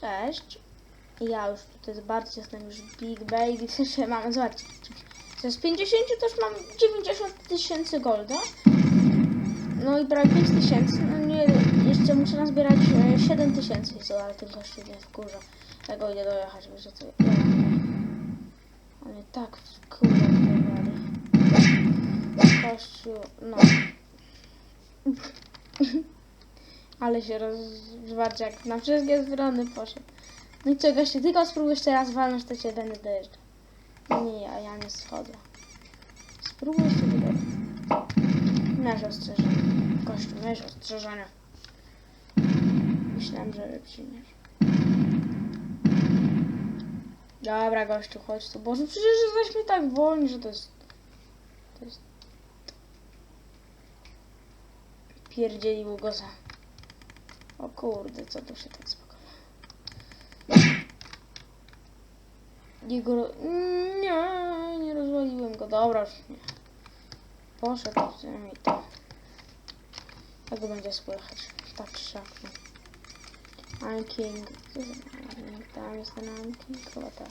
Cześć. Ja już tutaj bardzo jestem już big baby, w sensie mam, zobaczcie. Z 50 to już mam 90 tysięcy golda. No i prawie 5 tysięcy. No nie, jeszcze muszę nazbierać e, 7 tysięcy, co, ale tylko jeszcze nie w górze. Tego idę dojechać, wiesz co. Ja, ale tak, kurde, wywali. Kościół, no. Ale się rozwarć jak na wszystkie strony poszedł. No i co, gościu, tylko spróbuj jeszcze raz walnąć, to cię będę dojeżdżał. Nie, ja, ja nie schodzę. Spróbuj jeszcze tylko. Miałeś ostrzeżenie. Gościu, miałeś ostrzeżenie. Myślałem, że przyjmiesz. Dobra, gościu, chodź tu. Boże, przecież jesteśmy tak wolni, że to jest... To jest... Pierdzielił go za... O kurde, co tu się tak spokojnie. Jego... ro- Nie, nie rozwaliłem go. Dobra, już nie. Poszedł przynajmniej to. Jak go będzie słychać? Tak czy siak. no. I'm king. Tam jest ten king? Chyba tak.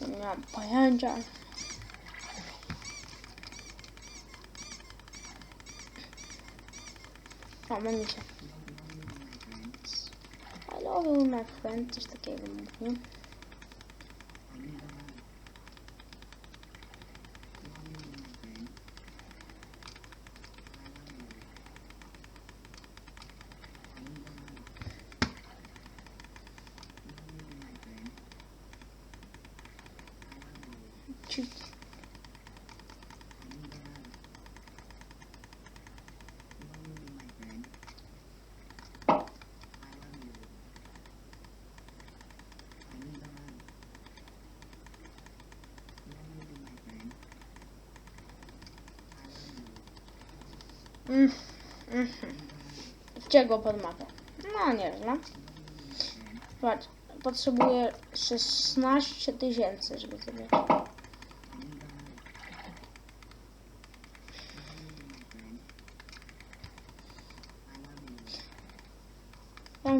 Nie pojęcia. O, mam się. wel naar gewend, dus dat geven we hem. niet. Mm, mhm. Wciągło pod mapę. No nieźle. Patrz, potrzebuję 16 tysięcy, żeby sobie...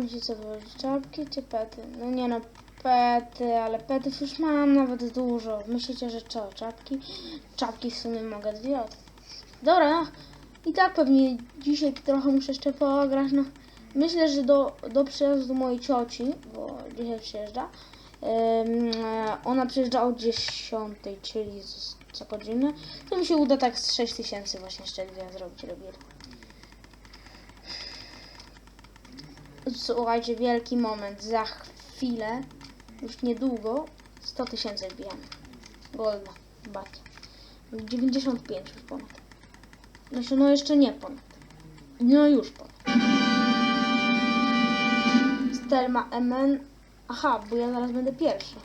Mi się co wyłożyć? Czapki czy pety? No nie no, pety, ale petów już mam nawet dużo. Myślicie, że co? Czapki? Czapki w sumie mogę dwie. Dobra, no. I tak pewnie dzisiaj trochę muszę jeszcze pograć, no. Myślę, że do, do przyjazdu mojej cioci, bo dzisiaj przyjeżdża, e, ona przyjeżdża o 10, czyli z- co godzinę, to mi się uda tak z 6 tysięcy właśnie jeszcze zrobić, robię. Słuchajcie, wielki moment, za chwilę, już niedługo, 100 tysięcy wbijamy. Golda, bacie. 95 już ponad. Znaczy, no jeszcze nie ponad. No już ponad. Stelma MN. Aha, bo ja zaraz będę pierwsza.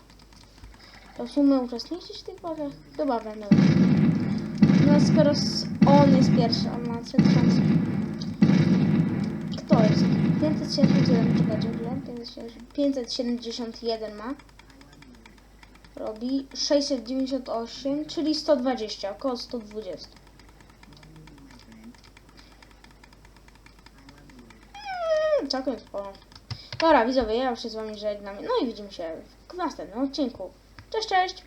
To w sumie uczestniczyć w tej porze? Chyba będę. No skoro on jest pierwszy, on ma 3000. Kto jest? 571, czekajcie chwilę. 570 571 ma. Robi 698, czyli 120, około 120. Mm, Całkiem sporo. Dobra, widzowie, ja już się z wami żegnam. No i widzimy się w następnym odcinku. Cześć, cześć!